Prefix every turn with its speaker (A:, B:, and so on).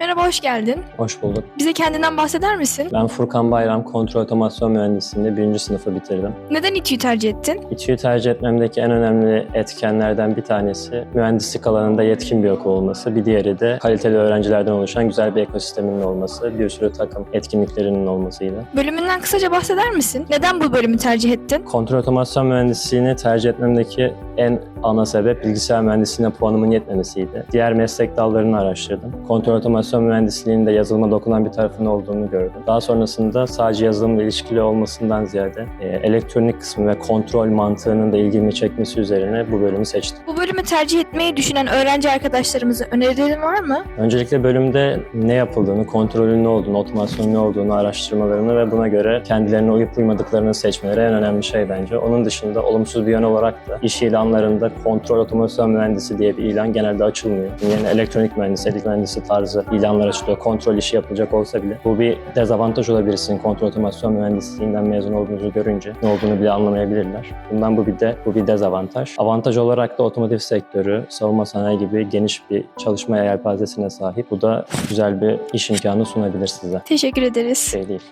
A: Merhaba, hoş geldin.
B: Hoş bulduk.
A: Bize kendinden bahseder misin?
B: Ben Furkan Bayram, kontrol otomasyon mühendisliğinde birinci sınıfı bitirdim.
A: Neden İTÜ'yü tercih ettin?
B: İTÜ'yü tercih etmemdeki en önemli etkenlerden bir tanesi mühendislik alanında yetkin bir okul olması. Bir diğeri de kaliteli öğrencilerden oluşan güzel bir ekosisteminin olması, bir sürü takım etkinliklerinin olmasıydı.
A: Bölümünden kısaca bahseder misin? Neden bu bölümü tercih ettin?
B: Kontrol otomasyon mühendisliğini tercih etmemdeki en ana sebep bilgisayar mühendisliğine puanımın yetmemesiydi. Diğer meslek dallarını araştırdım. Kontrol otomasyon mühendisliğinde yazılıma dokunan bir tarafının olduğunu gördüm. Daha sonrasında sadece yazılımla ilişkili olmasından ziyade e, elektronik kısmı ve kontrol mantığının da ilgimi çekmesi üzerine bu bölümü seçtim.
A: Bu bölümü tercih etmeyi düşünen öğrenci arkadaşlarımıza önerilerin var mı?
B: Öncelikle bölümde ne yapıldığını, kontrolün ne olduğunu, otomasyonun ne olduğunu araştırmalarını ve buna göre kendilerine uyup uymadıklarını seçmeleri en önemli şey bence. Onun dışında olumsuz bir yön olarak da iş ilanlarında kontrol otomasyon mühendisi diye bir ilan genelde açılmıyor. Yani elektronik mühendisi, elektrik mühendisi tarzı ilanlar açılıyor. Kontrol işi yapılacak olsa bile. Bu bir dezavantaj olabilir sizin kontrol otomasyon mühendisliğinden mezun olduğunuzu görünce ne olduğunu bile anlamayabilirler. Bundan bu bir de bu bir dezavantaj. Avantaj olarak da otomotiv sektörü, savunma sanayi gibi geniş bir çalışma yelpazesine sahip. Bu da güzel bir iş imkanı sunabilir size.
A: Teşekkür ederiz.
B: Şey değil.